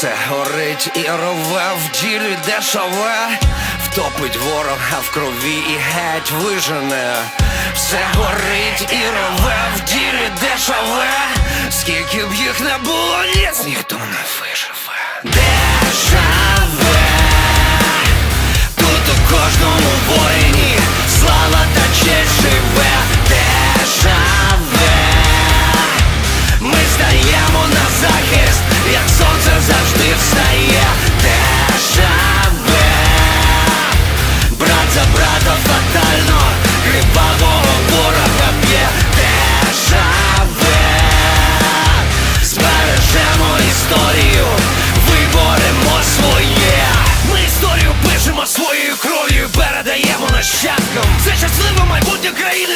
Все горить і рове, в ділі дешеве. Втопить ворога в крові і геть вижене. Все горить і рове, в ділі дешеве. Скільки б їх не було, ніц ніхто не виживе фатально Кривавого ворога б'є державе Збережемо історію, виборемо своє. Ми історію пишемо своєю кров'ю, передаємо нащадкам. Це щасливе майбутнє країни.